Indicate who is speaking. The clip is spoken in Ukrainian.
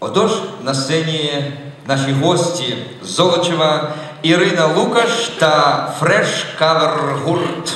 Speaker 1: Отож, на сцені наші гості Золочева Ірина Лукаш та
Speaker 2: фреш-кавер-гурт.